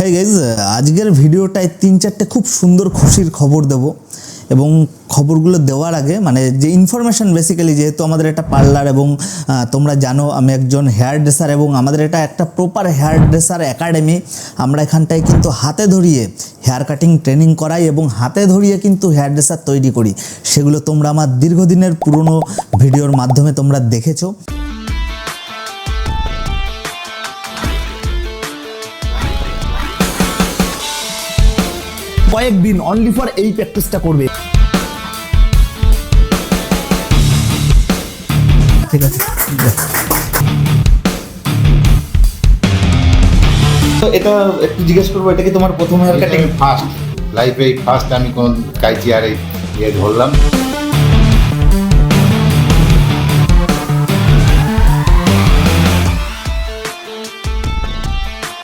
হ্যাঁ গাইজ আজকের ভিডিওটায় তিন চারটে খুব সুন্দর খুশির খবর দেব। এবং খবরগুলো দেওয়ার আগে মানে যে ইনফরমেশন বেসিক্যালি যেহেতু আমাদের এটা পার্লার এবং তোমরা জানো আমি একজন হেয়ার ড্রেসার এবং আমাদের এটা একটা প্রপার হেয়ার ড্রেসার একাডেমি আমরা এখানটায় কিন্তু হাতে ধরিয়ে হেয়ার কাটিং ট্রেনিং করাই এবং হাতে ধরিয়ে কিন্তু হেয়ার ড্রেসার তৈরি করি। সেগুলো তোমরা আমার দীর্ঘদিনের পুরনো ভিডিওর মাধ্যমে তোমরা দেখেছ। কয়েকদিন অনলি ফর এই প্র্যাকটিসটা করবে। ঠিক আছে তো এটা একটু জিজ্ঞেস করব এটা কি তোমার প্রথম হেয়ার কাটিং? ফার্স্ট লাইফে এই ফার্স্ট আমি কোন কাইচিয়ারে ইয়ে ধরলাম?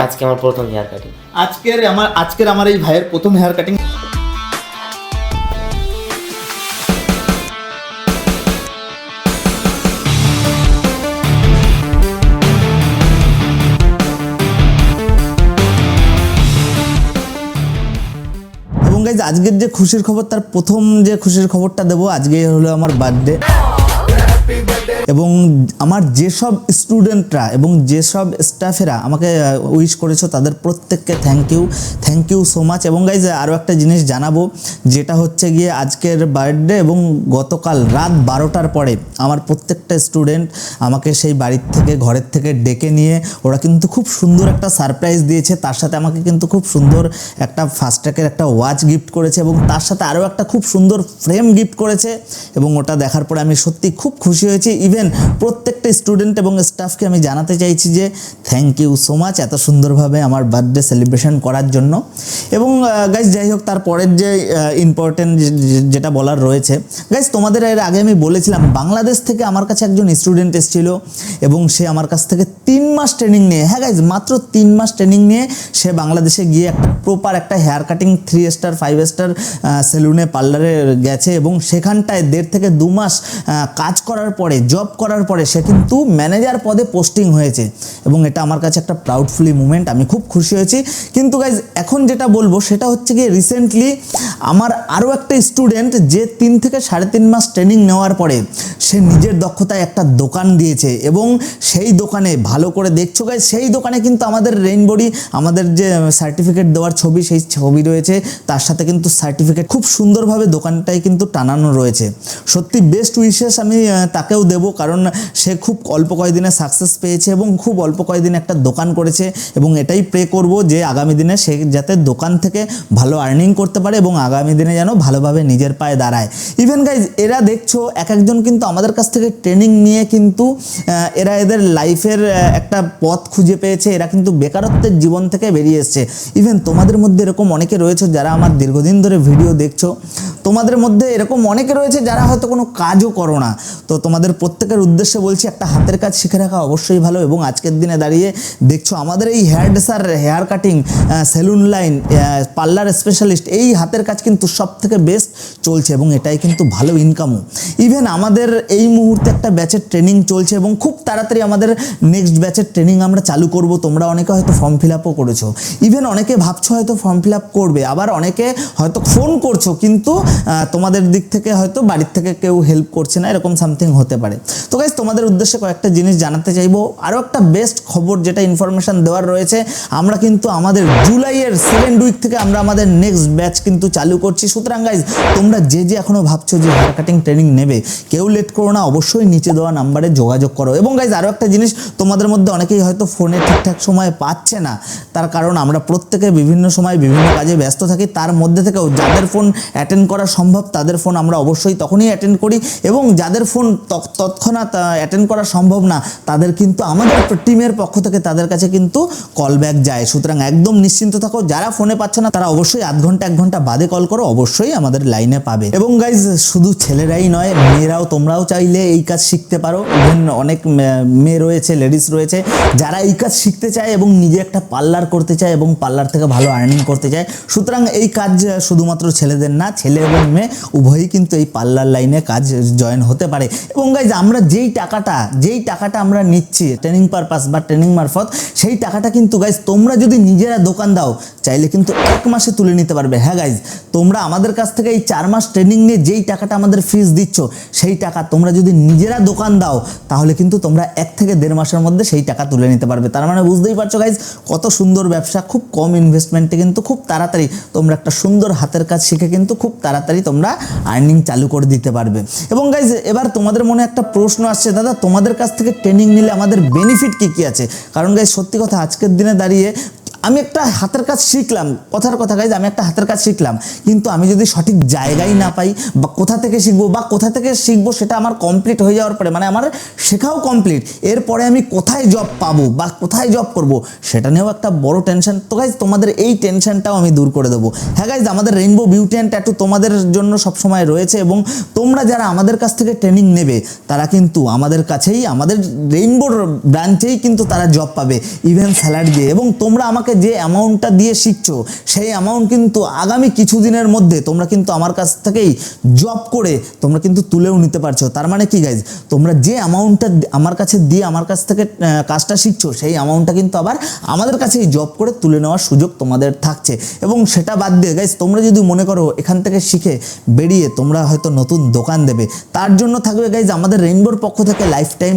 আজকে আমার প্রথম হেয়ার কাটিং আজকের আমার আজকের আমার এই ভাইয়ের প্রথম হেয়ার কাটিং এবং গাইজ আজকের যে খুশির খবর তার প্রথম যে খুশির খবরটা দেবো আজকে হলো আমার বার্থডে এবং আমার যেসব স্টুডেন্টরা এবং যেসব স্টাফেরা আমাকে উইশ করেছ তাদের প্রত্যেককে thank you thank you so much এবং গাইজ আরও একটা জিনিস জানাব, যেটা হচ্ছে গিয়ে আজকের বার্থডে এবং গতকাল রাত বারোটার পরে আমার প্রত্যেকটা স্টুডেন্ট আমাকে সেই বাড়ির থেকে, ঘরের থেকে ডেকে নিয়ে ওরা কিন্তু খুব সুন্দর একটা সারপ্রাইজ দিয়েছে। তার সাথে আমাকে কিন্তু খুব সুন্দর একটা ফাস্ট্র্যাকের একটা ওয়াচ গিফট করেছে এবং তার সাথে আরও একটা খুব সুন্দর ফ্রেম গিফট করেছে। এবং ওটা দেখার পরে আমি সত্যি খুব খুশি হয়েছি। ইভেন প্রত্যেকটা স্টুডেন্ট এবং স্টাফকে আমি জানাতে চাইছি যে থ্যাংক ইউ সো মাচ এত সুন্দরভাবে আমার বার্থডে সেলিব্রেশন করার জন্য। এবং গাইজ যাই হোক তারপরের যে ইম্পর্টেন্ট যেটা বলার রয়েছে গাইজ তোমাদের এর আগে আমি বলেছিলাম, বাংলাদেশ থেকে আমার কাছে একজন স্টুডেন্ট এসেছিল এবং সে আমার কাছ থেকে তিন মাস ট্রেনিং নিয়ে হ্যাঁ গাইজ মাত্র তিন মাস ট্রেনিং নিয়ে সে বাংলাদেশে গিয়ে একটা প্রপার একটা hair cutting three star five star সেলুনে পার্লারে গেছে এবং সেখানটায় দেড় থেকে দু মাস কাজ করার পরে জব করার পরে সে কিন্তু ম্যানেজার পদে পোস্টিং হয়েছে। এবং এটা আমার কাছে একটা প্রাউডফুলি মুমেন্ট আমি খুব খুশি হয়েছি। কিন্তু গাইজ এখন যেটা বলব, সেটা হচ্ছে গিয়ে রিসেন্টলি আমার আরও একটা স্টুডেন্ট যে তিন থেকে সাড়ে তিন মাস ট্রেনিং নেওয়ার পরে সে নিজের দক্ষতায় একটা দোকান দিয়েছে। এবং সেই দোকানে, ভালো করে দেখছ গাইজ সেই দোকানে কিন্তু আমাদের রেইনবোডি আমাদের যে সার্টিফিকেট দেওয়ার ছবি, সেই ছবি রয়েছে। তার সাথে কিন্তু সার্টিফিকেট খুব সুন্দরভাবে দোকানটাই কিন্তু টানানো রয়েছে। সত্যি বেস্ট উইশেস আমি তাকেও দেব। কারণ সে খুব অল্প কয়েকদিনে সাকসেস পেয়েছে এবং খুব অল্প কয়েকদিন একটা দোকান করেছে এবং এটাই প্রে করব যে আগামী দিনে সে যাতে দোকান থেকে ভালো আর্নিং করতে পারে এবং আগামী দিনে যেন ভালোভাবে নিজের পায়ে দাঁড়ায়। ইভেন গাইজ এরা দেখছ, এক একজন কিন্তু আমাদের কাছ থেকে ট্রেনিং নিয়ে কিন্তু এরা এদের লাইফের একটা পথ খুঁজে পেয়েছে, এরা কিন্তু বেকারত্বের জীবন থেকে বেরিয়ে এসছে। ইভেন তোমাদের মধ্যে এরকম অনেকে রয়েছে যারা আমার দীর্ঘদিন ধরে ভিডিও দেখছ তোমাদের মধ্যে এরকম অনেকে রয়েছে যারা হয়তো কোনো কাজও করো না। তো তোমাদের প্রত্যেকের উদ্দেশ্যে বলছি, একটা হাতের কাজ শিখে রাখা অবশ্যই ভালো এবং আজকের দিনে দাঁড়িয়ে দেখছ আমাদের এই hair dresser, hair cutting salon line parlour specialist, এই হাতের কাজ কিন্তু সব থেকে বেস্ট চলছে এবং এটাই কিন্তু ভালো ইনকামও ইভেন আমাদের এই মুহূর্তে একটা ব্যাচের ট্রেনিং চলছে এবং খুব তাড়াতাড়ি আমাদের নেক্সট ব্যাচের ট্রেনিং আমরা চালু করব, তোমরা অনেকে হয়তো ফর্ম ফিল আপও করেছ। ইভেন অনেকে ভাবছ হয়তো ফর্ম ফিল আপ করবে, আবার অনেকে হয়তো ফোন করছ, কিন্তু তোমাদের দিক থেকে হয়তো বাড়ির থেকে কেউ হেল্প করছে না, এরকম সামথিং হতে পারে। তো গাইজ তোমাদের উদ্দেশ্যে কয়েকটা জিনিস জানাতে চাইব। আরও একটা বেস্ট খবর যেটা ইনফরমেশন দেওয়ার রয়েছে, আমরা কিন্তু আমাদের জুলাইয়ের সেকেন্ড উইক থেকে আমরা আমাদের নেক্সট ব্যাচ কিন্তু চালু করছি। সুতরাং গাইজ তোমরা যে যে এখনও ভাবছ যে হেয়ার কাটিং ট্রেনিং নেবে, কেউ লেট করো না, অবশ্যই নিচে দেওয়া নাম্বারে যোগাযোগ করো। এবং গাইজ আরও একটা জিনিস, তোমাদের মধ্যে অনেকেই হয়তো ফোনে ঠিকঠাক সময় পাচ্ছে না, তার কারণ আমরা প্রত্যেকে বিভিন্ন সময় বিভিন্ন কাজে ব্যস্ত থাকি। তার মধ্যে থেকেও যাদের ফোন অ্যাটেন্ড করা সম্ভব, তাদের ফোন আমরা অবশ্যই তখনই অ্যাটেন্ড করি এবং যাদের ফোন তৎ- তৎক্ষণাৎ অ্যাটেন্ড করা সম্ভব না, তাদের কিন্তু আমাদের টিমের পক্ষ থেকে তাদের কাছে কিন্তু কল ব্যাক যায়। সুতরাং একদম নিশ্চিন্ত থাকো, যারা ফোনে পাচ্ছে না, তারা অবশ্যই আধ ঘণ্টা, এক ঘণ্টা বাদে কল করো, অবশ্যই আমাদের লাইনে পাবে। এবং গাইজ শুধু ছেলেরাই নয়, মেয়েরাও, তোমরাও চাইলে এই কাজ শিখতে পারো। ইভেন অনেক মেয়ে রয়েছে লেডিস রয়েছে, যারা এই কাজ শিখতে চায় এবং নিজে একটা পার্লার করতে চায় এবং পার্লার থেকে ভালো আর্নিং করতে চায়। সুতরাং এই কাজ শুধুমাত্র ছেলেদের না ছেলে এবং মেয়ে উভয়ই কিন্তু এই পার্লার লাইনে কাজ জয়েন হতে পারে। এবং গাইজ আমরা যেই টাকাটা যেই টাকাটা আমরা নিচ্ছি ট্রেনিং পারপাস বা ট্রেনিং মারফত, সেই টাকাটা কিন্তু গাইজ তোমরা যদি নিজেরা দোকান দাও, চাইলে কিন্তু এক মাসে তুলে নিতে পারবে। হ্যাঁ গাইজ তোমরা আমাদের কাছ থেকে এই চার মাস ট্রেনিং নিয়ে যেই টাকাটা আমাদের ফিস দিচ্ছ, সেই টাকা তোমরা যদি নিজেরা দোকান দাও, তাহলে কিন্তু তোমরা এক থেকে দেড় মাসের মধ্যে সেই টাকা তুলে নিতে পারবে। তার মানে বুঝতেই পারছ গাইজ কত সুন্দর ব্যবসা, খুব কম ইনভেস্টমেন্টে কিন্তু খুব তাড়াতাড়ি তোমরা একটা সুন্দর হাতের কাজ শিখে কিন্তু খুব তাড়াতাড়ি তোমরা আর্নিং চালু করে দিতে পারবে। এবং গাইজ এবার তোমাদের মনে একটা প্রশ্ন আসছে, দাদা, তোমাদের কাছ থেকে ট্রেনিং নিলে আমাদের বেনিফিট কী কী আছে? কারণ গাইজ সত্যি কথা, আজকের দিনে দাঁড়িয়ে আমি একটা হাতের কাজ শিখলাম, কথার কথা গাইজ, আমি একটা হাতের কাজ শিখলাম, কিন্তু আমি যদি সঠিক জায়গায় না পাই বা কোথা থেকে শিখব বা কোথা থেকে শিখব সেটা আমার কমপ্লিট হয়ে যাওয়ার পরে মানে আমার শেখাও কমপ্লিট এরপরে আমি কোথায় জব পাবো বা কোথায় জব করব, সেটা নিয়েও একটা বড় টেনশন তো গাইজ, তোমাদের এই টেনশনটাও আমি দূর করে দেবো। হ্যাঁ গাইজ, আমাদের রেইনবো বিউটি অ্যান্ড ট্যাটু তোমাদের জন্য সবসময় রয়েছে এবং তোমরা যারা আমাদের কাছ থেকে ট্রেনিং নেবে, তারা কিন্তু আমাদের কাছেই, আমাদের রেইনবোর ব্রাঞ্চেই কিন্তু তারা জব পাবে ইভেন স্যালারি দিয়ে। এবং তোমরা আমাকে যে অ্যামাউন্টটা দিয়ে শিখছো, সেই অ্যামাউন্ট কিন্তু আগামী কিছুদিনের মধ্যে তোমরা কিন্তু আমার কাছ থেকেই জব করে তোমরা কিন্তু তুলেও নিতে পারছ। তার মানে কি গাইজ তোমরা যে অ্যামাউন্টটা আমার কাছে দিয়ে আমার কাছ থেকে কাজটা শিখছো, সেই অ্যামাউন্টটা কিন্তু আবার আমাদের কাছেই জব করে তুলে নেওয়ার সুযোগ তোমাদের থাকছে। এবং সেটা বাদ দিয়ে গাইজ তোমরা যদি মনে করো এখান থেকে শিখে বেরিয়ে তোমরা হয়তো নতুন দোকান দেবে। তার জন্য থাকবে গাইজ আমাদের রেইনবোর পক্ষ থেকে লাইফ টাইম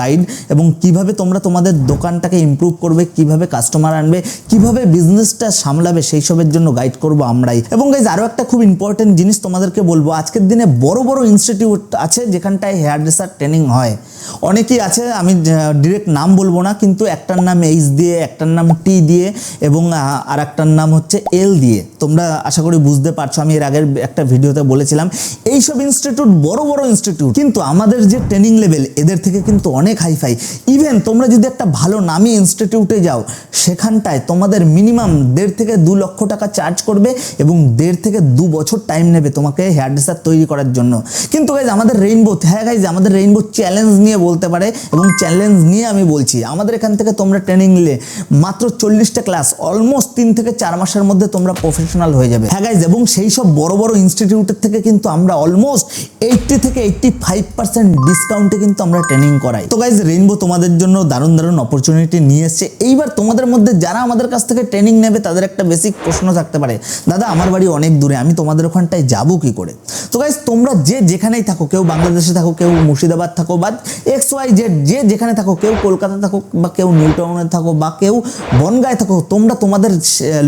গাইড এবং কীভাবে তোমরা তোমাদের দোকানটাকে ইমপ্রুভ করবে, কীভাবে কাস্টমার আনবে কীভাবে বিজনেসটা সামলাবে সেই সবের জন্য গাইড করব আমরাই। এবং গাইজ আরও একটা খুব ইম্পর্টেন্ট জিনিস তোমাদেরকে বলব, আজকের দিনে বড় বড় ইনস্টিটিউট আছে যেখানটায় হেয়ার ড্রেসার ট্রেনিং হয়। অনেকেই আছে, আমি ডিরেক্ট নাম বলব না, কিন্তু একটার নাম এইচ দিয়ে, একটার নাম টি দিয়ে, এবং আর একটার নাম হচ্ছে এল দিয়ে। তোমরা আশা করি বুঝতে পারছ, আমি এর আগের একটা ভিডিওতে বলেছিলাম, এইসব ইনস্টিটিউট বড় বড় ইনস্টিটিউট কিন্তু আমাদের যে ট্রেনিং লেভেল এদের থেকে কিন্তু অনেক হাইফাই ইভেন তোমরা যদি একটা ভালো নামি ইনস্টিটিউটে যাও, সেখানটায় তোমাদের মিনিমাম দেড় থেকে দু লক্ষ টাকা চার্জ করবে এবং দেড় থেকে দু বছর টাইম নেবে তোমাকে হেয়ার ড্রেসার তৈরি করার জন্য। কিন্তু গাইজ আমাদের রেইনবো হ্যাঁ গাইজ আমাদের রেইনবো চ্যালেঞ্জ নিয়ে বলতে পারে এবং চ্যালেঞ্জ নিয়ে আমি বলছি। আমাদের এখান থেকে তোমরা ট্রেনিং নিলে মাত্র চল্লিশটা ক্লাস অলমোস্ট তিন থেকে চার মাসের মধ্যে তোমরা প্রফেশনাল হয়ে যাবে। হ্যাঁ গাইজ এবং সেই সব বড় বড় ইনস্টিটিউটের থেকে কিন্তু আমরা অলমোস্ট এইটটি থেকে এইটটি ফাইভ পার্সেন্ট ডিসকাউন্টে কিন্তু আমরা ট্রেনিং করাই। তো গাইজ রেইনবো তোমাদের জন্য দারুণ দারুণ অপরচুনিটি নিয়ে এসছে। এইবার তোমাদের মধ্যে যারা আমাদের কাছ থেকে ট্রেনিং নেবে, তাদের একটা বেসিক প্রশ্ন থাকতে পারে। দাদা, আমার বাড়ি অনেক দূরে, আমি তোমাদের ওখানটায় যাব কি করে? তো গাইজ তোমরা যে যেখানেই থাকো, কেউ বাংলাদেশে থাকো, কেউ মুর্শিদাবাদ থাকো, বা এক্স ওয়াই জেড যে যেখানে থাকো, কেউ কলকাতা থাকো, বা কেউ নিউ টাউনে থাকো, বা কেউ বনগায় থাকো, তোমরা তোমাদের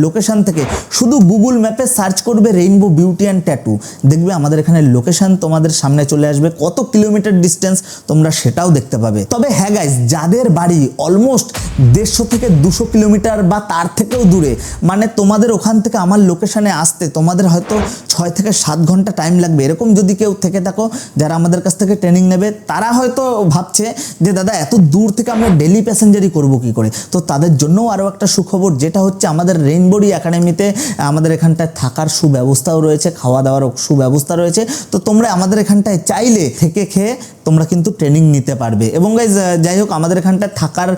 লোকেশন থেকে শুধু গুগল ম্যাপে সার্চ করবে রেইনবো বিউটি অ্যান্ড ট্যাটু দেখবে আমাদের এখানে লোকেশন তোমাদের সামনে চলে আসবে, কত কিলোমিটার ডিস্টেন্স তোমরা সেটাও দেখতে পাবে। তবে হ্যাঁ গাইজ যাদের বাড়ি অলমোস্ট দেড়শো থেকে দুশো কিলোমিটার বা তার থেকেও দূরে। মানে তোমাদের ওখান থেকে আমার লোকেশনে আসতে তোমাদের হয়তো ছয় থেকে সাত ঘণ্টা টাইম লাগবে। এরকম যদি কেউ থেকে থাকো, যারা আমাদের কাছ থেকে ট্রেনিং নেবে, তারা হয়তো ভাবছে যে, দাদা, এত দূর থেকে আমরা ডেলি প্যাসেঞ্জারই করব কি করে? তো তাদের জন্যও আরও একটা সুখবর, যেটা হচ্ছে আমাদের রেইনবোডি একাডেমিতে আমাদের এখানটায় থাকার সুব্যবস্থাও রয়েছে খাওয়া দাওয়ার সুব্যবস্থা রয়েছে। তো তোমরা আমাদের এখানটায় চাইলে থেকে খেয়ে তোমরা কিন্তু ট্রেনিং নিতে পারবে। এবং গাইজ যাই হোক, আমাদের এখানটায় থাকার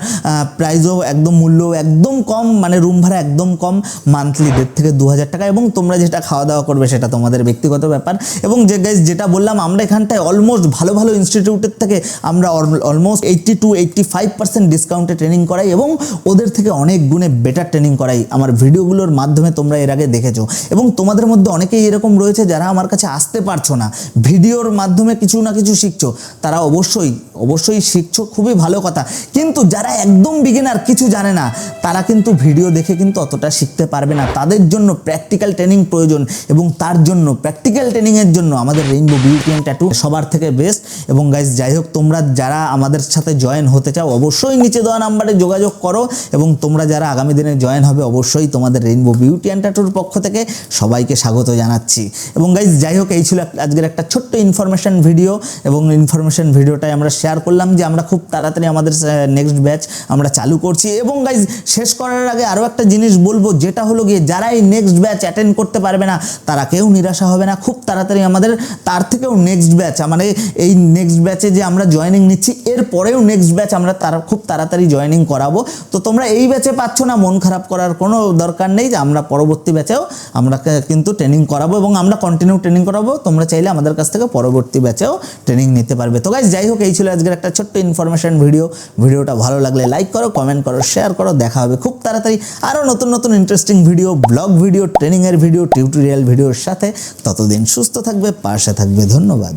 প্রাইসও একদম মূল্য একদম কম। মানে রুম ভাড়া একদম কম মান্থলি দেড় থেকে দু হাজার টাকা এবং তোমরা যেটা খাওয়া দাওয়া করবে সেটা তোমাদের ব্যক্তিগত ব্যাপার। এবং যে গাইজ যেটা বললাম, আমরা এখানটায় অলমোস্ট ভালো ভালো ইনস্টিটিউটের থেকে আমরা almost eighty to eighty five percent ডিসকাউন্টে ট্রেনিং করাই এবং ওদের থেকে অনেক গুণে বেটার ট্রেনিং করাই আমার ভিডিওগুলোর মাধ্যমে তোমরা এর আগে দেখেছ। এবং তোমাদের মধ্যে অনেকেই এরকম রয়েছে যারা আমার কাছে আসতে পারছ না। ভিডিওর মাধ্যমে কিছু না কিছু শিখছো। তারা অবশ্যই অবশ্যই শিখছো, খুবই ভালো কথা। কিন্তু যারা একদম বিগিনার কিছু জানে না, তারা কিন্তু ভিডিও দেখে কিন্তু অতটা শিখতে পারবে না। তাদের জন্য প্র্যাকটিক্যাল ট্রেনিং প্রয়োজন এবং তার জন্য প্র্যাকটিক্যাল ট্রেনিংয়ের জন্য আমাদের রেইনবো বিউটি অ্যান্ড ট্যাটু সবার থেকে বেস্ট এবং গাইজ যাই হোক, তোমরা যারা আমাদের সাথে জয়েন হতে চাও, অবশ্যই নিচে দেওয়া নাম্বারে যোগাযোগ করো এবং তোমরা যারা আগামী দিনে জয়েন হবে, অবশ্যই তোমাদের রেইনবো বিউটি অ্যান্ড ট্যাটুর পক্ষ থেকে সবাইকে স্বাগত জানাচ্ছি। এবং গাইজ যাই হোক, এই ছিল আজকের একটা ছোট্ট ইনফরমেশন ভিডিও এবং ইনফরমেশন ভিডিওটাই আমরা শেয়ার করলাম যে আমরা খুব তাড়াতাড়ি আমাদের নেক্সট ব্যাচ আমরা চালু করছি। এবং গাইজ শেষ করার করার আগে আরও একটা জিনিস বলব, যেটা হলো গিয়ে যারা এই নেক্সট ব্যাচ অ্যাটেন্ড করতে পারবে না, তারা কেউ নিরাশা হবে না। খুব তাড়াতাড়ি আমাদের, তার থেকেও নেক্সট ব্যাচ মানে এই নেক্সট ব্যাচে যে আমরা জয়েনিং নিচ্ছি, এর পরেও নেক্সট ব্যাচ আমরা তারা, খুব তাড়াতাড়ি জয়েনিং করাবো। তো তোমরা এই ব্যাচে পাচ্ছ না, মন খারাপ করার কোনো দরকার নেই, যে আমরা পরবর্তী ব্যাচেও আমরা কিন্তু ট্রেনিং করাবো এবং আমরা কন্টিনিউ ট্রেনিং করাবো, তোমরা চাইলে আমাদের কাছ থেকে পরবর্তী ব্যাচেও ট্রেনিং নিতে পারবে। তো গাইজ যাই হোক, এই ছিল আজকের একটা ছোট্ট ইনফরমেশন ভিডিও ভিডিওটা ভালো লাগলে লাইক করো কমেন্ট করো শেয়ার করো, দেখা হবে। খুব তাড়াতাড়ি আরও নতুন নতুন ইন্টারেস্টিং ভিডিও ব্লগ ভিডিও ট্রেনিংয়ের ভিডিও টিউটোরিয়াল ভিডিওর সাথে ততদিন সুস্থ থাকবে, পাশে থাকবে। ধন্যবাদ।